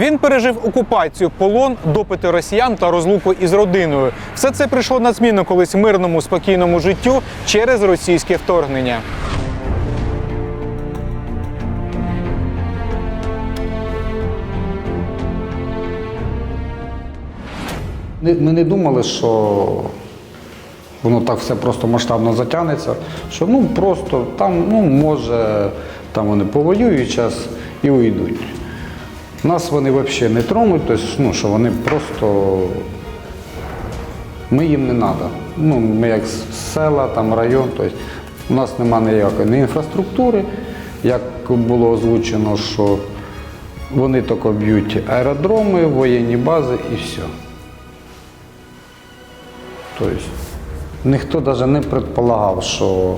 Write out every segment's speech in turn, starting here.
Він пережив окупацію, полон, допити росіян та розлуку із родиною. Все це прийшло на зміну колись мирному спокійному життю через російське вторгнення. Ми не думали, що воно так все просто масштабно затягнеться, що ну просто там, ну може, там вони повоюють час і уйдуть. Нас вони взагалі не тронуть, тобто, ну, що вони просто. Ми їм не треба. Ну, ми як села, там район, тобто у нас немає ніякої ні інфраструктури, як було озвучено, що вони тільки б'ють аеродроми, воєнні бази і все. Тобто ніхто навіть не предполагав, що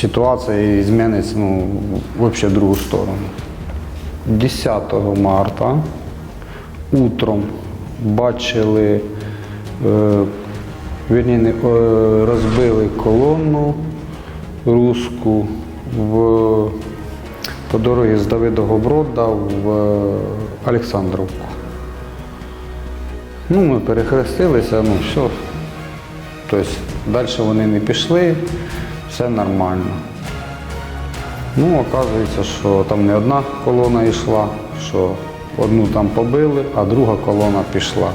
ситуація зміниться ну, взагалі в другу сторону. 10 марта утром бачили, е, вірні, е, розбили колонну руську в, по дорозі з Давидого Брода в е, Олександровку. Ну, ми перехрестилися, ну все. Тобто далі вони не пішли, все нормально. Ну, оказується, що там не одна колона йшла, що одну там побили, а друга колона пішла.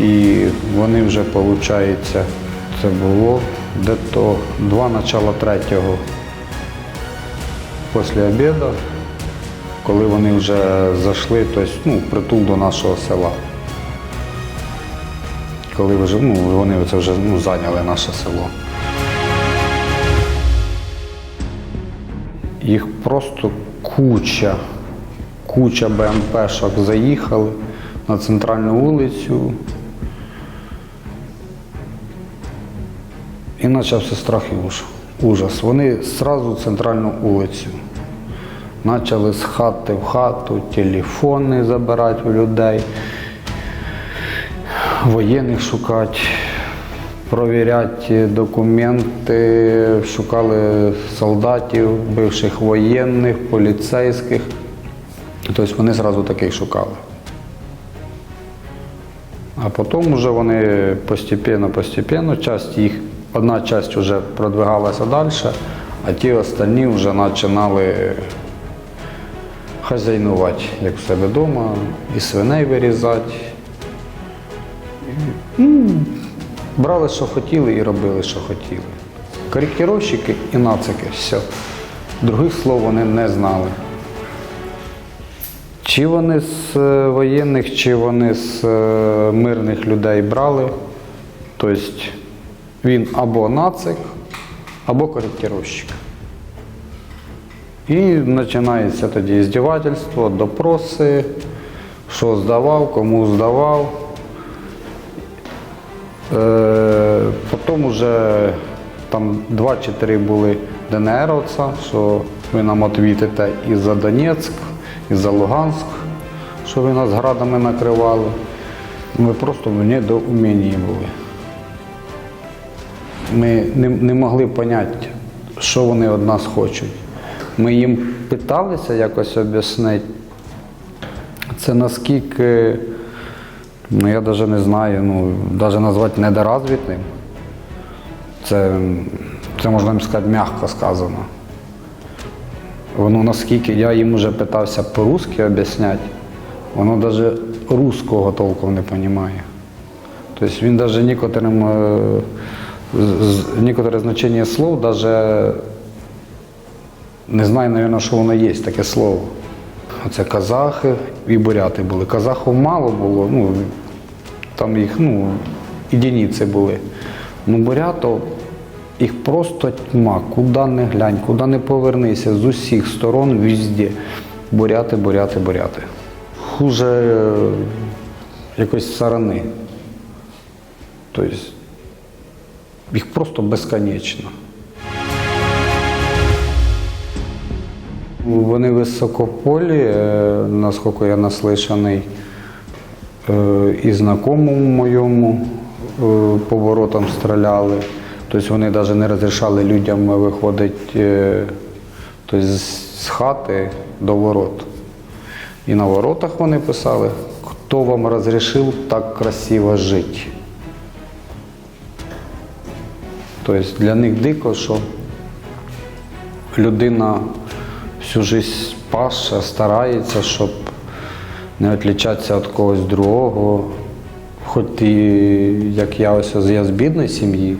І вони вже, виходить, це було де-то два начала третього після обіду, коли вони вже зайшли, тобто, ну, притул до нашого села. Коли вже, ну, вони це вже ну, зайняли наше село. Їх просто куча, куча БМПшок заїхали на центральну вулицю. І почався страх і ужас. Вони одразу центральну вулицю. Почали з хати в хату, телефони забирати у людей, воєнних шукати, провіряти документи, шукали солдатів, бивших воєнних, поліцейських. Тобто вони одразу таких шукали. А потім вже вони постепенно, часть їх, одна часть вже продвигалася далі, а ті останні вже починали хазяйнувати, як в себе вдома, і свиней вирізати. Брали, що хотіли, і робили, що хотіли. Коректировщики і нацики, все. Других слов вони не знали. Чи вони з е, воєнних, чи вони з е, мирних людей брали. Тобто він або нацик, або коректировщик. І починається тоді здівательство, допроси, що здавав, кому здавав. Е, Потім вже там два чи три були ДНРовця, що ви нам відвітите і за Донецьк, і за Луганськ, що ви нас градами накривали. Ми просто в недоумінні були. Ми не, не могли зрозуміти, що вони від нас хочуть. Ми їм питалися якось об'яснити. Це наскільки, ну я навіть не знаю, ну, навіть назвати недоразвитним. Це, це можна сказати, м'яко сказано. Воно наскільки я їм вже питався по-русски об'ясняти, воно навіть русского толком не розуміє. Тобто він навіть некоторим, е, некоторе значення слов навіть не знаю, мабуть, що воно є таке слово. Оце казахи і буряти були. Казахів мало було, ну, там їх ну, єдиниці були. Ну, бурятів їх просто тьма, куди не глянь, куди не повернися, з усіх сторон, везде. Буряти, буряти, буряти. Хуже е, якось сарани. Тобто їх просто безконечно. Вони високополі, е, наскільки я наслышаний, е, і знакомому моєму е, по воротам стріляли. Тобто вони навіть не розрішали людям виходити е, тобто з хати до ворот. І на воротах вони писали, хто вам розрішив так красиво жити. Тобто для них дико, що людина всю життя паше, старається, щоб не відлічатися від когось другого. Хоч і як я ось я з бідної сім'ї,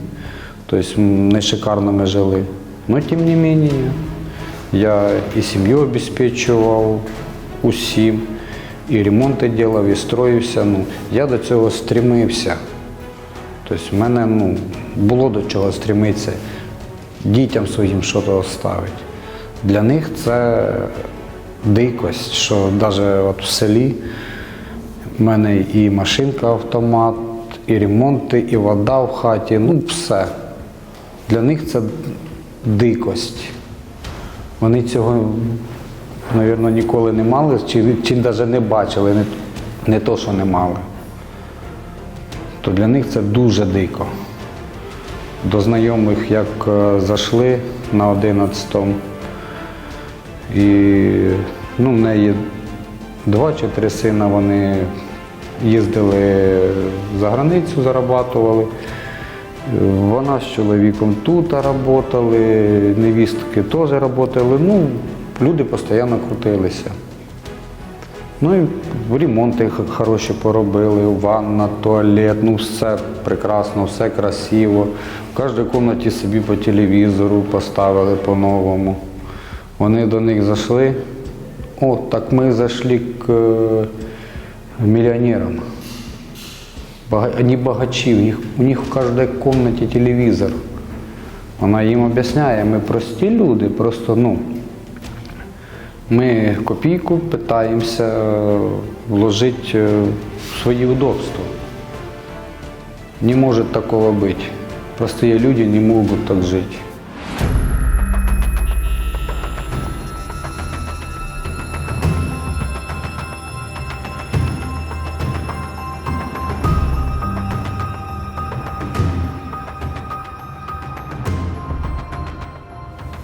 тобто не шикарно ми жили. Но тим не менше, я і сім'ю обезпечував усім, і ремонти робив, і строївся. Ну, я до цього стремився. Тобто в мене ну, було до чого стремитися, дітям своїм щось оставити. Для них це дикость, що навіть в селі в мене і машинка автомат, і ремонти, і вода в хаті, ну все. Для них це дикость. Вони цього, мабуть, ніколи не мали, чи, чи навіть не бачили, не, не то, що не мали то для них це дуже дико. До знайомих, як е, зайшли на 11-му, і ну, в неї два чи три сина, вони їздили за границю, зарабатували. Вона з чоловіком тут працювали, невістки теж працювали. Ну, люди постійно крутилися. Ну і ремонти хороші поробили, ванна, туалет, ну все прекрасно, все красиво. В кожній кімнаті собі по телевізору поставили по-новому. Вони до них зайшли. О, так ми зайшли к е, мільйонерам. Бага- Вони багачі, у них, у них в кожній кімнаті телевізор. Вона їм об'ясняє, ми прості люди, просто ну, ми копійку питаємося е, вложити е, в свої удобства. Не може такого бути. Простые люди не можуть так жити.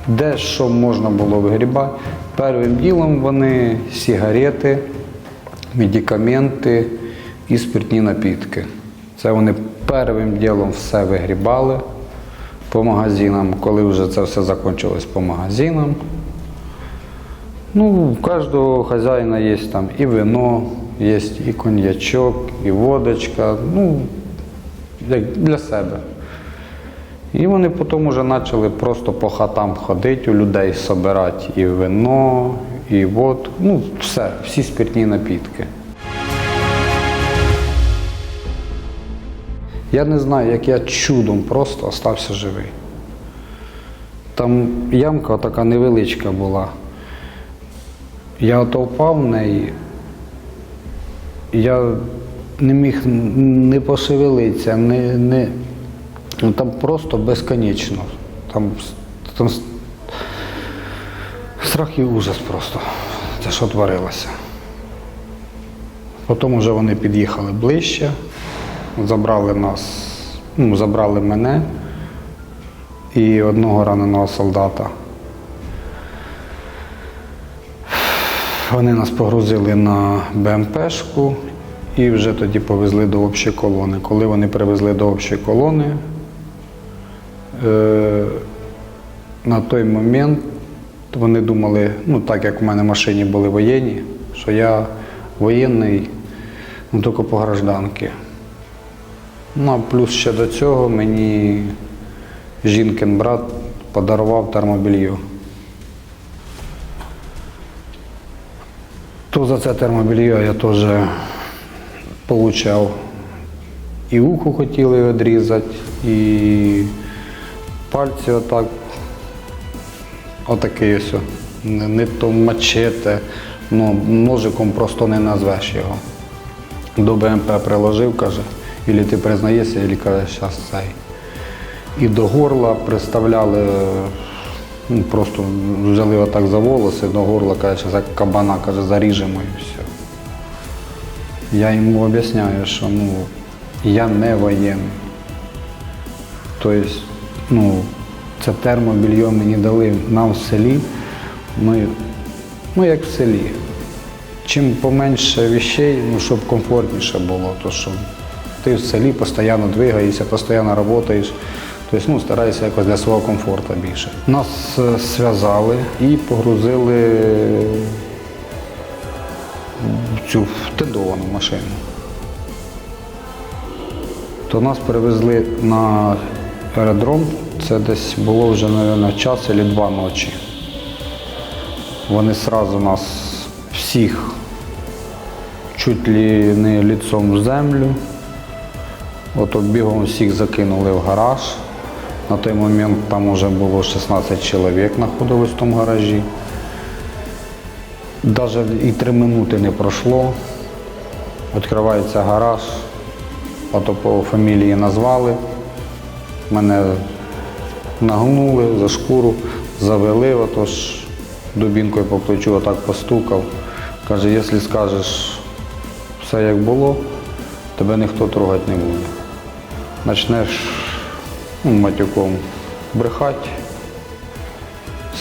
Де що можна було вигрібати? Першим ділом вони сигарети, медикаменти і спиртні напітки. Це вони першим ділом все вигрібали по магазинам, коли вже це все закінчилось по магазинам. Ну, у кожного хазяїна є там і вино, є і коньячок, і водочка, ну, для себе. І вони потім вже почали просто по хатам ходити, у людей збирати і вино, і водку, ну все, всі спиртні напітки. Я не знаю, як я чудом просто остався живий. Там ямка така невеличка була. Я ото впав в неї, я не міг не пошевелитися, не, не, там просто безконечно. Там, там страх і ужас просто. Це що творилося. Потім вже вони під'їхали ближче, забрали нас, ну, забрали мене і одного раненого солдата. Вони нас погрузили на БМПшку і вже тоді повезли до общої колони. Коли вони привезли до общої колони, на той момент вони думали, ну так як в мене в машині були воєнні, що я воєнний, ну тільки по гражданки. Ну а плюс ще до цього мені жінкин брат подарував термобільйо. То за це термобільйо я теж отримав і ухо хотіли відрізати, і пальці отак, отакий ось. Не, то мачете, ну, ножиком просто не назвеш його. До БМП приложив, каже, ілі ти признаєшся, ілі каже, зараз цей. І до горла приставляли, ну, просто взяли отак за волоси, до горла, каже, за кабана, каже, заріжемо і все. Я йому об'ясняю, що ну, я не воєнний. Тобто, ну, це термобільйон мені дали нам в селі. Ми, ну, як в селі. чим поменше вещей, ну, щоб комфортніше було, то що ти в селі постійно двигаєшся, постійно працюєш. Тобто ну, стараєшся якось для свого комфорту більше. Нас е, зв'язали і погрузили в цю втендовану машину. То нас перевезли на аеродром, це десь було вже, мабуть, час або два ночі. Вони одразу нас всіх чуть ли не ліцом в землю. Ото бігом всіх закинули в гараж. На той момент там вже було 16 чоловік знаходилось в тому гаражі. Навіть і три минути не пройшло. Відкривається гараж, ото по фамілії назвали. Мене нагнули за шкуру, завели, отож дубінкою по плечу отак постукав. Каже, якщо скажеш все як було, тебе ніхто трогати не буде. Почнеш ну, матюком брехати,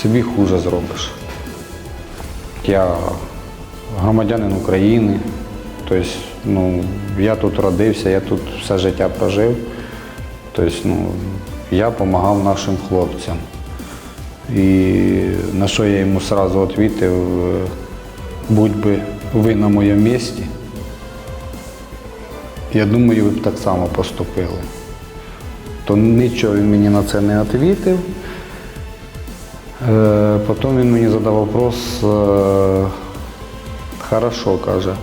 собі хуже зробиш. Я громадянин України, тобто ну, я тут родився, я тут все життя прожив. Тобто, ну, я допомагав нашим хлопцям. І на що я йому одразу відповів, е, будь би ви на моєму місці, я думаю, ви б так само поступили. То нічого він мені на це не відповів. Е, Потім він мені задав вопрос, е, хорошо, каже,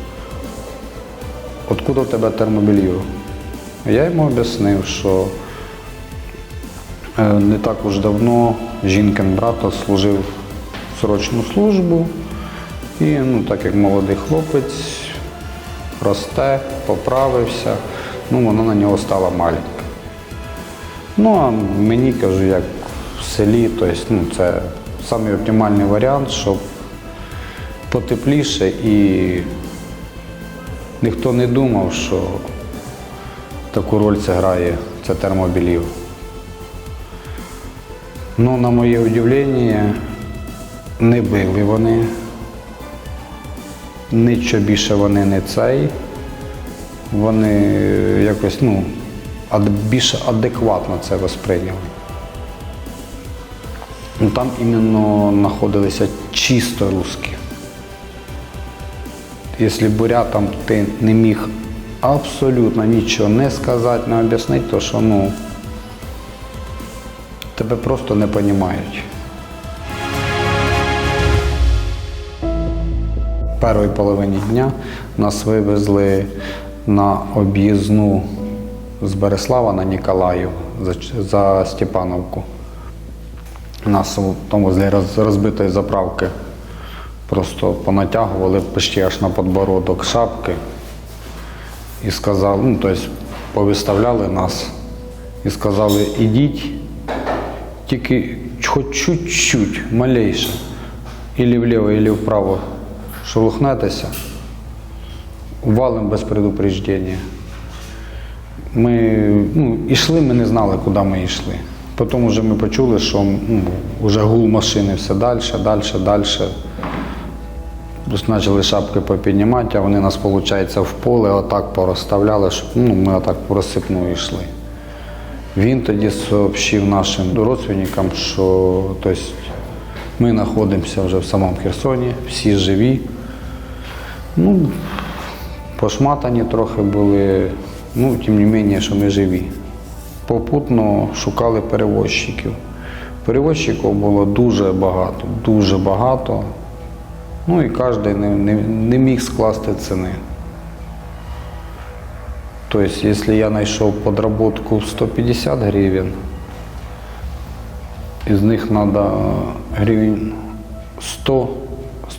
откуда в тебе термобільйо? Я йому об'яснив, що не так уж давно жінкин брат служив срочну службу. І ну, так як молодий хлопець росте, поправився, ну вона на нього стала маленька. Ну а мені кажу, як в селі, тобто, ну, це самий оптимальний варіант, щоб потепліше і ніхто не думав, що таку роль це грає це термобілів. Ну, на моє удивлення, не били вони. Нічого більше вони не цей. Вони якось ну, більше адекватно це восприйняли. Ну, там іменно знаходилися чисто русські. Якщо бурятам ти не міг абсолютно нічого не сказати, не об'яснити, то що ну, тебе просто не розуміють. Першій половині дня нас вивезли на об'їзну з Береслава на Ніколаїв за, Степановку. Нас тому возле розбитої заправки просто понатягували почти аж на подбородок шапки і сказали, ну, тобто повиставляли нас і сказали, ідіть, тільки хоч чуть-чуть, малейше, ілі вліво, ілі вправо шелухнетеся, валим без предупреждення. Ми ну, йшли, ми не знали, куди ми йшли. Потім вже ми почули, що ну, вже гул машини все далі, далі, далі. Почали шапки попіднімати, а вони нас, виходить, в поле отак порозставляли, щоб ну, ми отак по розсипну йшли. Він тоді сообщив нашим родственникам, що тобто, ми знаходимося вже в самому Херсоні, всі живі. Ну, пошматані трохи були, ну, тим не менше, що ми живі. Попутно шукали перевозчиків. Перевозчиків було дуже багато, дуже багато. Ну і кожен не, не, не міг скласти ціни. Тобто, якщо я знайшов подработку в 150 гривень, із них треба гривень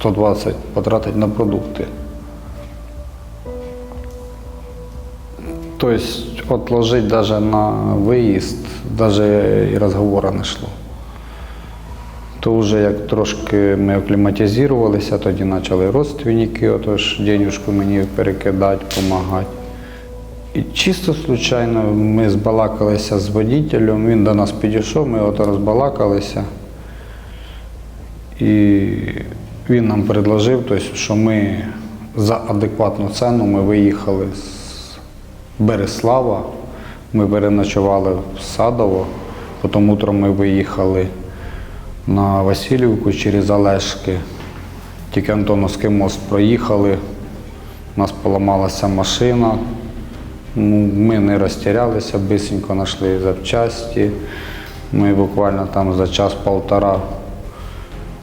100-120 потратити на продукти. Тобто отложить даже на виїзд, даже і розговору не йшло. То вже як трошки ми акліматизувалися, тоді почали родственники, отож денежку мені перекидати, допомагати. І чисто случайно ми збалакалися з водителем, він до нас підійшов, ми от розбалакалися. І він нам предложив, тобто, що ми за адекватну ціну ми виїхали з Береслава. Ми переночували в Садово. Потім утром ми виїхали на Васильівку через Олешки. Тільки Антоновський мост проїхали. У нас поламалася машина. Ми не розтірялися, бисенько знайшли запчасті. Ми буквально там за час-полтора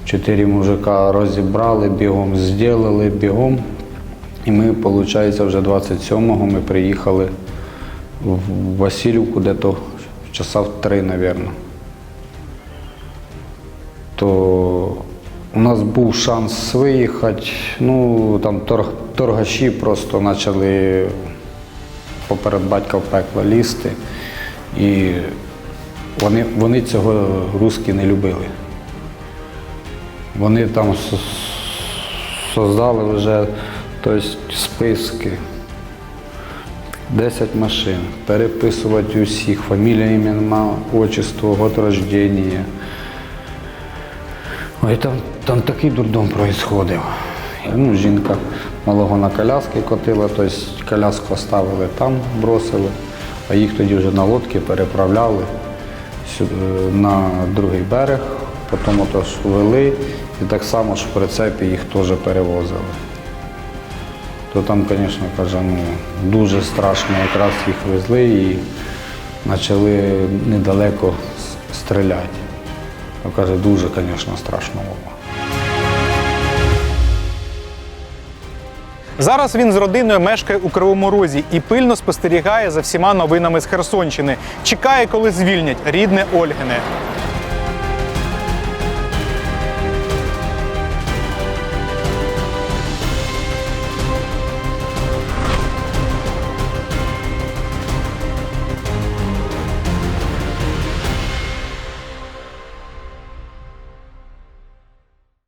чотири мужика розібрали, бігом зробили, бігом. І ми, виходить, вже 27-го ми приїхали в Васильівку, де то часа в три, мабуть. То у нас був шанс виїхати. Ну, там торг, торгаші просто почали поперед батька в пекло лізти. І вони, вони цього русські не любили. Вони там создали вже тобто, списки. 10 машин, переписувати усіх, фамілія, ім'я, отчество, год рождения. Ой, там, там такий дурдом происходив. Ну, жінка малого на коляски котила, тобто коляску оставили там, бросили, а їх тоді вже на лодки переправляли на другий берег, потім отож вели і так само ж в прицепі їх теж перевозили. То там, звісно, каже, ну, дуже страшно, якраз їх везли і почали недалеко стріляти. Ну, каже, дуже, звісно, страшно було. Зараз він з родиною мешкає у Кривому Розі і пильно спостерігає за всіма новинами з Херсонщини. Чекає, коли звільнять рідне Ольгине.